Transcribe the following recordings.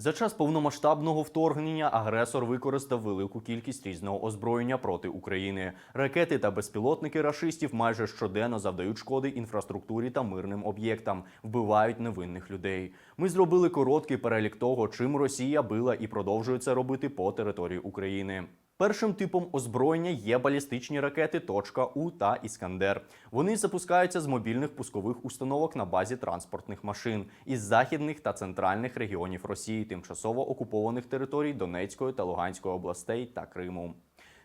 За час повномасштабного вторгнення агресор використав велику кількість різного озброєння проти України. Ракети та безпілотники рашистів майже щоденно завдають шкоди інфраструктурі та мирним об'єктам, вбивають невинних людей. Ми зробили короткий перелік того, чим Росія била і продовжує це робити по території України. Першим типом озброєння є балістичні ракети «Точка У та Іскандер. Вони запускаються з мобільних пускових установок на базі транспортних машин із західних та центральних регіонів Росії, тимчасово окупованих територій Донецької та Луганської областей та Криму.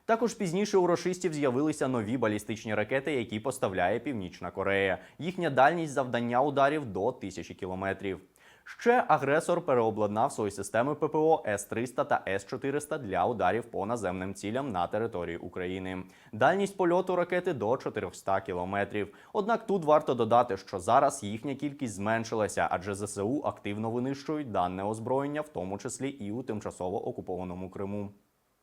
Також пізніше у рашистів з'явилися нові балістичні ракети, які поставляє Північна Корея. Їхня дальність завдання ударів до тисячі кілометрів. Ще агресор переобладнав свої системи ППО С-300 та С-400 для ударів по наземним цілям на території України. Дальність польоту ракети до 400 кілометрів. Однак тут варто додати, що зараз їхня кількість зменшилася, адже ЗСУ активно винищують дане озброєння, в тому числі і у тимчасово окупованому Криму.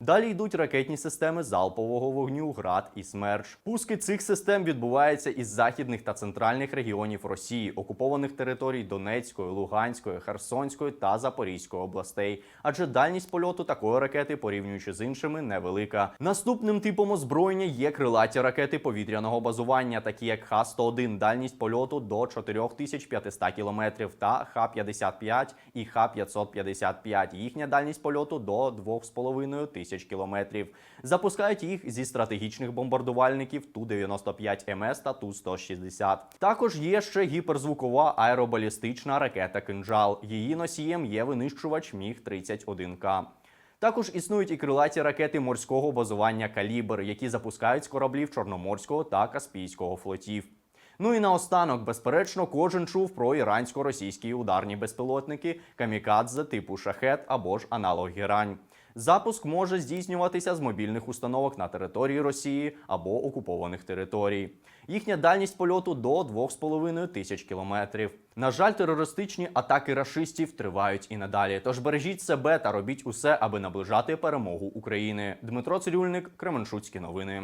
Далі йдуть ракетні системи залпового вогню ГРАД і СМЕРШ. Пуски цих систем відбуваються із західних та центральних регіонів Росії, окупованих територій Донецької, Луганської, Херсонської та Запорізької областей. Адже дальність польоту такої ракети, порівнюючи з іншими, невелика. Наступним типом озброєння є крилаті ракети повітряного базування, такі як Х-101, дальність польоту до 4500 кілометрів, та Х-55 і Х-555. Їхня дальність польоту до 2,5 тисяч кілометрів. Запускають їх зі стратегічних бомбардувальників Ту-95 МС та Ту-160. Також є ще гіперзвукова аеробалістична ракета «Кинжал». Її носієм є винищувач Міг-31К. Також існують і крилаті ракети морського базування Калібр, які запускають з кораблів Чорноморського та Каспійського флотів. Ну і наостанок, безперечно, кожен чув про ірансько-російські ударні безпілотники камікадзе типу шахет або ж аналог герань. Запуск може здійснюватися з мобільних установок на території Росії або окупованих територій. Їхня дальність польоту до 2,5 тисяч кілометрів. На жаль, терористичні атаки рашистів тривають і надалі. Тож бережіть себе та робіть усе, аби наближати перемогу України. Дмитро Цирюльник, Кременчуцькі новини.